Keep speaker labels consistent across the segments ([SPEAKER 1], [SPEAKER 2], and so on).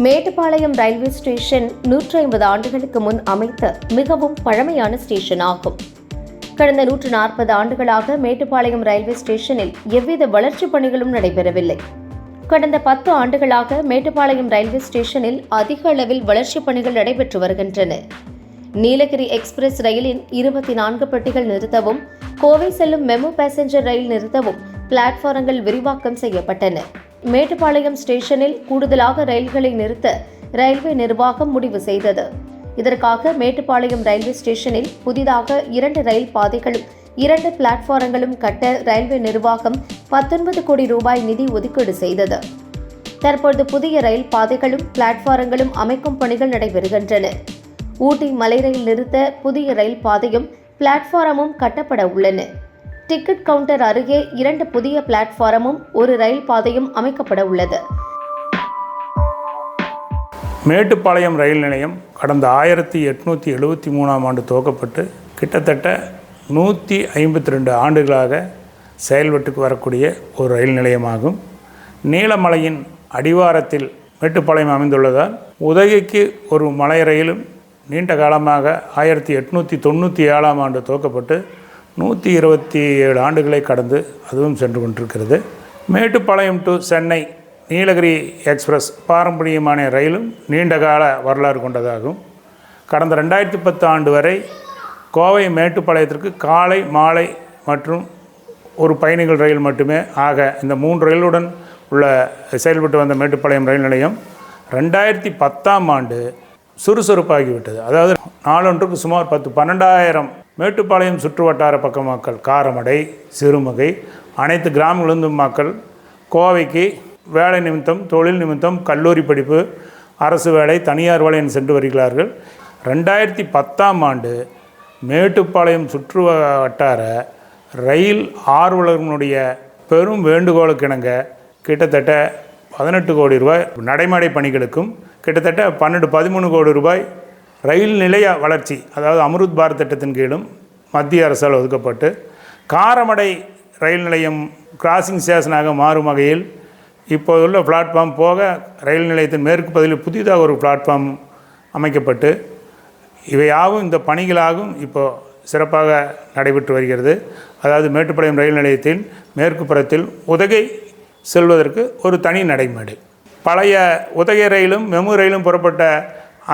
[SPEAKER 1] Mettupalayam railway station நூற்றி ஐம்பது ஆண்டுகளுக்கு முன் அமைத்த மிகவும் பழமையான ஸ்டேஷன் ஆகும். கடந்த நூற்று நாற்பது ஆண்டுகளாக மேட்டுப்பாளையம் ரயில்வே ஸ்டேஷனில் எவ்வித வளர்ச்சிப் பணிகளும் நடைபெறவில்லை. கடந்த பத்து ஆண்டுகளாக மேட்டுப்பாளையம் ரயில்வே ஸ்டேஷனில் அதிக அளவில் வளர்ச்சிப் பணிகள் நடைபெற்று வருகின்றன. நீலகிரி எக்ஸ்பிரஸ் ரயிலின் இருபத்தி நான்கு பெட்டிகள் நிறுத்தவும் கோவை செல்லும் மெமு பேசஞ்சர் ரயில் நிறுத்தவும் பிளாட்ஃபாரங்கள் விரிவாக்கம் செய்யப்பட்டன. மேட்டுப்பாளையம் ஸ்டேஷனில் கூடுதலாக ரயில்களை நிறுத்த ரயில்வே நிர்வாகம் முடிவு செய்தது. இதற்காக மேட்டுப்பாளையம் ரயில்வே ஸ்டேஷனில் புதிதாக இரண்டு ரயில் பாதைகளும் இரண்டு பிளாட்ஃபாரங்களும் கட்ட ரயில்வே நிர்வாகம் பத்தொன்பது கோடி ரூபாய் நிதி ஒதுக்கீடு செய்தது. தற்பொழுது புதிய ரயில் பாதைகளும் பிளாட்ஃபாரங்களும் அமைக்கும் பணிகள் நடைபெறுகின்றன. ஊட்டி மலை ரயில் நிறுத்த புதிய ரயில் பாதையும் பிளாட்ஃபாரமும் கட்டப்பட உள்ளன. டிக்கெட் கவுண்டர் அருகே இரண்டு புதிய பிளாட்ஃபாரமும் ஒரு ரயில் பாதையும் அமைக்கப்பட உள்ளது.
[SPEAKER 2] மேட்டுப்பாளையம் ரயில் நிலையம் கடந்த ஆயிரத்தி எட்நூற்றி எழுபத்தி மூணாம் ஆண்டு துவக்கப்பட்டு கிட்டத்தட்ட நூற்றி ஐம்பத்தி ரெண்டு ஆண்டுகளாக செயல்பட்டுக்கு வரக்கூடிய ஒரு ரயில் நிலையமாகும். நீலமலையின் அடிவாரத்தில் மேட்டுப்பாளையம் அமைந்துள்ளதால் உதகைக்கு ஒரு மலை ரயிலும் நீண்ட காலமாக ஆயிரத்தி எட்நூற்றி தொண்ணூற்றி ஏழாம் ஆண்டு துவக்கப்பட்டு நூற்றி இருபத்தி ஏழு ஆண்டுகளை கடந்து அதுவும் சென்று கொண்டிருக்கிறது. மேட்டுப்பாளையம் டு சென்னை நீலகிரி எக்ஸ்பிரஸ் பாரம்பரியமான ரயிலும் நீண்டகால வரலாறு கொண்டதாகும். கடந்த ரெண்டாயிரத்தி பத்து ஆண்டு வரை கோவை மேட்டுப்பாளையத்திற்கு காலை மாலை மற்றும் ஒரு பயணிகள் ரயில் மட்டுமே ஆக இந்த மூன்று ரயிலுடன் உள்ள செயல்பட்டு வந்த மேட்டுப்பாளையம் ரயில் நிலையம் ரெண்டாயிரத்தி பத்தாம் ஆண்டு சுறுசுறுப்பாகிவிட்டது. அதாவது நாளொன்றுக்கு சுமார் பத்து பன்னெண்டாயிரம் மேட்டுப்பாளையம் சுற்று வட்டார பக்க மக்கள் காரமடை சிறுமுகை அனைத்து கிராமங்களிலிருந்தும் மக்கள் கோவைக்கு வேலை நிமித்தம் தொழில் நிமித்தம் கல்லூரி படிப்பு அரசு வேலை தனியார் வேலை என்று சென்று வருகிறார்கள். ரெண்டாயிரத்தி பத்தாம் ஆண்டு மேட்டுப்பாளையம் சுற்று வட்டார ரயில் ஆர்வலர்களுடைய பெரும் வேண்டுகோளுக்கிணங்க கிட்டத்தட்ட பதினெட்டு கோடி ரூபாய் நடைமடை பணிகளுக்கும் கிட்டத்தட்ட பன்னெண்டு பதிமூணு கோடி ரூபாய் ரயில் நிலைய வளர்ச்சி அதாவது அம்ருத் பாரத் திட்டத்தின் கீழும் மத்திய அரசால் ஒதுக்கப்பட்டு காரமடை ரயில் நிலையம் கிராசிங் ஸ்டேஷனாக மாறும் வகையில் இப்போது உள்ள பிளாட்ஃபார்ம் போக ரயில் நிலையத்தின் மேற்கு பகுதியில் புதிதாக ஒரு பிளாட்ஃபார்ம் அமைக்கப்பட்டு இவையாவும் இந்த பணிகளாகவும் இப்போது சிறப்பாக நடைபெற்று வருகிறது. அதாவது மேட்டுப்பாளையம் ரயில் நிலையத்தின் மேற்கு புறத்தில் உதகை செல்வதற்கு ஒரு தனி நடைமேடை. பழைய உதகை ரயிலும் மெமு ரயிலும் புறப்பட்ட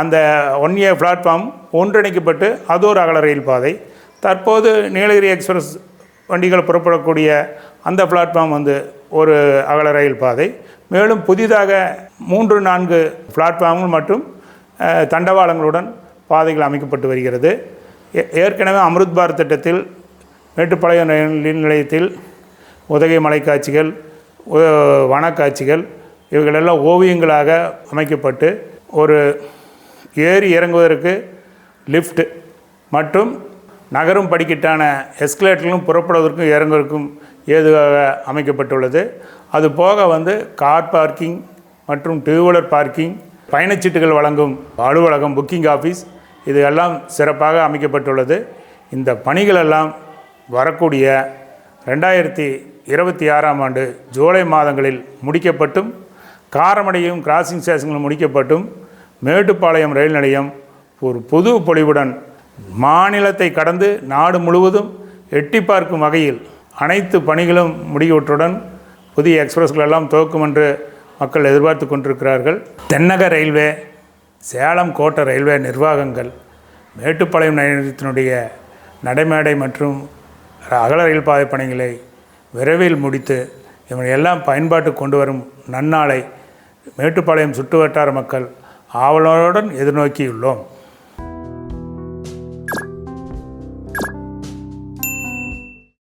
[SPEAKER 2] அந்த ஒன் ஏ பிளாட்ஃபார்ம் ஒன்றிணைக்கப்பட்டு அது ஒரு அகல ரயில் பாதை. தற்போது நீலகிரி எக்ஸ்பிரஸ் வண்டிகள் புறப்படக்கூடிய அந்த பிளாட்ஃபார்ம் வந்து ஒரு அகல ரயில் பாதை. மேலும் புதிதாக மூன்று நான்கு பிளாட்ஃபார்ம்கள் மற்றும் தண்டவாளங்களுடன் பாதைகள் அமைக்கப்பட்டு வருகிறது. ஏ- ஏற்கனவே அமிர்த் பாரத் திட்டத்தில் மேட்டுப்பாளையம் ரயில் நிலையத்தில் உதகை மலைக்காட்சிகள் வனக்காட்சிகள் இவைகளெல்லாம் ஓவியங்களாக அமைக்கப்பட்டு ஒரு ஏறி இறங்குவதற்கு லிஃப்ட் மற்றும் நகரும் படிக்கட்டான எஸ்கலேட்டர்களும் புறப்படுவதற்கும் இறங்குவதற்கும் ஏதுவாக அமைக்கப்பட்டுள்ளது. அது போக வந்து கார் பார்க்கிங் மற்றும் டூ வீலர் பார்க்கிங் பயணச்சீட்டுகள் வழங்கும் அலுவலகம் புக்கிங் ஆஃபீஸ் இது எல்லாம் சிறப்பாக அமைக்கப்பட்டுள்ளது. இந்த பணிகளெல்லாம் வரக்கூடிய ரெண்டாயிரத்தி இருபத்தி ஆறாம் ஆண்டு ஜூலை மாதங்களில் முடிக்கப்பட்டும். காரமடையும் கிராசிங் ஸ்டேஷன்கள் முடிக்கப்பட்டும். மேட்டுப்பாளையம் ரயில் நிலையம் ஒரு புது பொலிவுடன் மாநிலத்தை கடந்து நாடு முழுவதும் எட்டி பார்க்கும் வகையில் அனைத்து பணிகளும் முடிவுற்றுடன் புதிய எக்ஸ்பிரஸ்கள் எல்லாம் துவக்கும் என்று மக்கள் எதிர்பார்த்து கொண்டிருக்கிறார்கள். தென்னக ரயில்வே சேலம் கோட்டை ரயில்வே நிர்வாகங்கள் மேட்டுப்பாளையம் நிலையத்தினுடைய நடைமேடை மற்றும் அகல ரயில் பாதை பணிகளை விரைவில் முடித்து இவனை எல்லாம் பயன்பாட்டு கொண்டு வரும் நன்னாளை மேட்டுப்பாளையம் சுற்றுவட்டார மக்கள் ஆவலோடன் எதிர்நோக்கியுள்ளோம்.